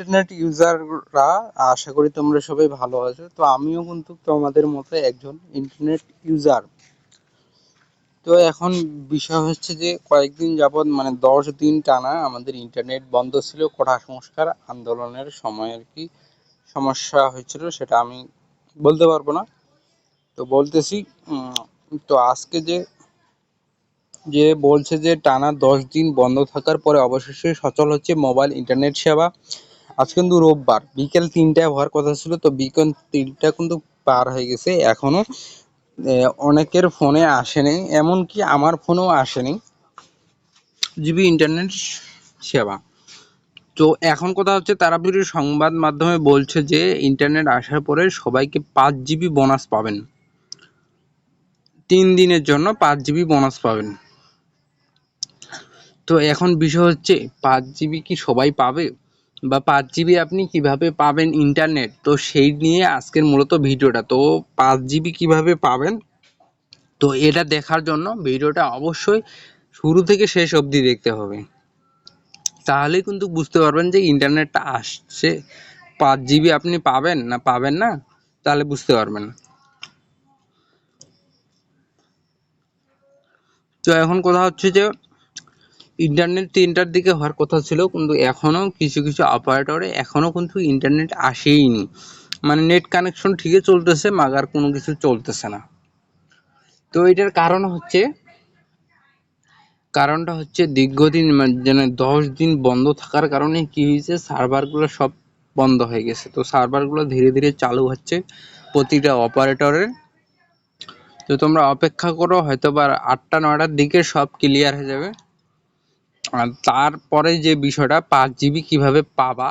Internet ইউজাররা আশা করি তোমরা সবাই ভালো আছো। তো আমিও কিন্তু তোমাদের মতো একজন ইন্টারনেট ইউজার তো এখন বিষয় হচ্ছে যে, কয়েকদিন যাবৎ মানে দশ দিন টানা আমাদের ইন্টারনেট বন্ধ ছিল কোটা সংস্কার আন্দোলনের সময় আর কি সমস্যা হয়েছিল, সেটা আমি বলতে পারব না। তো বলতেছি তো আজকে যে যে বলছে যে টানা দশ দিন বন্ধ থাকার পরে অবশেষে সচল হচ্ছে মোবাইল ইন্টারনেট সেবা। আজ কিন্তু রোববার। বিকেল তিনটায় হওয়ার কথা ছিল, তো বিকেল তিনটা কিন্তু পার হয়ে গেছে। এখনও অনেকের ফোনে আসেনি। এমনকি আমার ফোনেও আসেনি। জিবি ইন্টারনেট সেবা। তো এখন কথা হচ্ছে, তারাপীরের সংবাদ মাধ্যমে বলছে যে, ইন্টারনেট আসার পরে সবাইকে পাঁচ জিবি বোনাস পাবেন। তিন দিনের জন্য পাঁচ জিবি বোনাস পাবেন। তো এখন বিষয় হচ্ছে, পাঁচ জিবি কি সবাই পাবে? বা পাঁচ জিবি আপনি কীভাবে পাবেন ইন্টারনেট তো সেই নিয়ে আজকের মূলত ভিডিওটা। তো পাঁচ জিবি কীভাবে পাবেন? তো এটা দেখার জন্য ভিডিওটা অবশ্যই শুরু থেকে শেষ অবধি দেখতে হবে। তাহলেই কিন্তু বুঝতে পারবেন যে ইন্টারনেটটা আসছে। পাঁচ জিবি আপনি পাবেন না পাবেন না? তাহলে বুঝতে পারবেন। তো এখন কথা হচ্ছে যে ইন্টারনেট তিনটার দিকে হওয়ার কথা ছিল, কিন্তু এখনও কিছু কিছু অপারেটরে এখনও কিন্তু ইন্টারনেট আসেইনি। মানে নেট কানেকশন ঠিকই চলতেছে মাগার কোনো কিছু চলতেছে না। তো এটার কারণ হচ্ছে, কারণটা হচ্ছে দীর্ঘদিন মানে দশ দিন বন্ধ থাকার কারণে কি হয়েছে সার্ভারগুলো সব বন্ধ হয়ে গেছে। তো সার্ভারগুলো ধীরে ধীরে চালু হচ্ছে প্রতিটা অপারেটরের তো তোমরা অপেক্ষা করো হয়তো বা আটটা, নয়টার দিকে সব ক্লিয়ার হয়ে যাবে। তারপরে যে বিষয়টা, পাঁচ জিবি কীভাবে পাবা,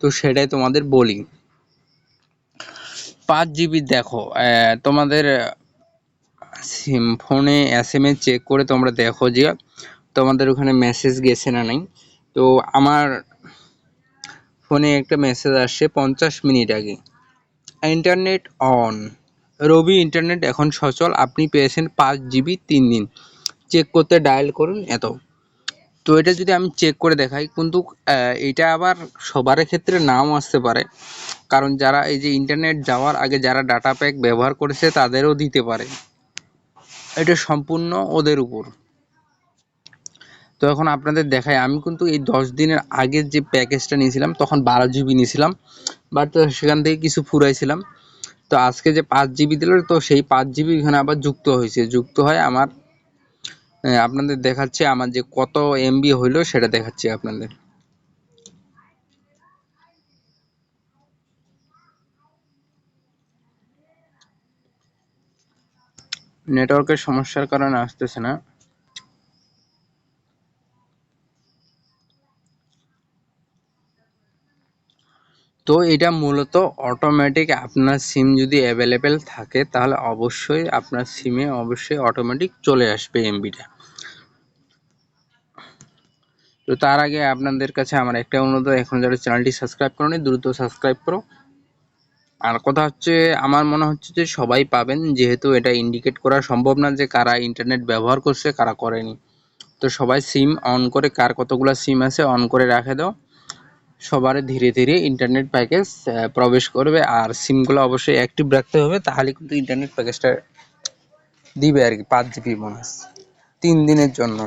তো সেটাই তোমাদের বলি। পাঁচ জিবি দেখো তোমাদের সিম, ফোনে এস এম চেক করে তোমরা দেখো যে তোমাদের ওখানে মেসেজ গেছে না নাই। তো আমার ফোনে একটা মেসেজ আসছে পঞ্চাশ মিনিট আগে। Internet on. রবি, ইন্টারনেট এখন সচল, আপনি পেয়েছেন পাঁচ জিবি তিন দিন। চেক করতে ডায়াল করুন, এত। তো এটা যদি আমি চেক করে দেখাই, কিন্তু এটা আবার সবার ক্ষেত্রে নাও আসতে পারে। কারণ যারা এই যে ইন্টারনেট যাওয়ার আগে যারা ডাটা প্যাক ব্যবহার করেছে, তাদেরও দিতে পারে। এটা সম্পূর্ণ ওদের উপর। তো এখন আপনাদের দেখায় আমি কিন্তু এই দশ দিনের আগের যে প্যাকেজটা নিয়েছিলাম, তখন বারো জিবি নিয়েছিলাম বাট সেখান থেকে কিছু ফুরাইছিলাম। তো আজকে যে পাঁচ জিবি দিল, তো সেই পাঁচ জিবি এখানে আবার যুক্ত হয়েছে। যুক্ত হয় আমার আপনাদের দেখাচ্ছি আমার যে কত এমবি হইল সেটা দেখাচ্ছি আপনাদের। নেটওয়ার্কের সমস্যার কারণে আসতেছে না। তো এটা মূলত অটোমেটিক আপনার সিম যদি অ্যাভেলেবেল থাকে, তাহলে অবশ্যই আপনার সিমে অবশ্যই অটোমেটিক চলে আসবে এমবিটা তো তার আগে আপনাদের কাছে আমার একটা অনুরোধ, এখন যারা চ্যানেলটি সাবস্ক্রাইব করেনি, দ্রুত সাবস্ক্রাইব করো। আর কথা হচ্ছে, আমার মনে হচ্ছে যে সবাই পাবেন, যেহেতু এটা ইন্ডিকেট করা সম্ভব না যে কারা ইন্টারনেট ব্যবহার করছে, কারা করেনি। তো সবাই সিম অন করে, কার কতগুলো সিম আছে অন করে রাখে দাও। সবার ধীরে ধীরে ইন্টারনেট প্যাকেজ প্রবেশ করবে আর সিমগুলো অবশ্যই অ্যাক্টিভ রাখতে হবে, তাহলে কিন্তু ইন্টারনেট প্যাকেজটা দিবে আর কি, পাঁচ জিবি বোনাস তিন দিনের জন্য।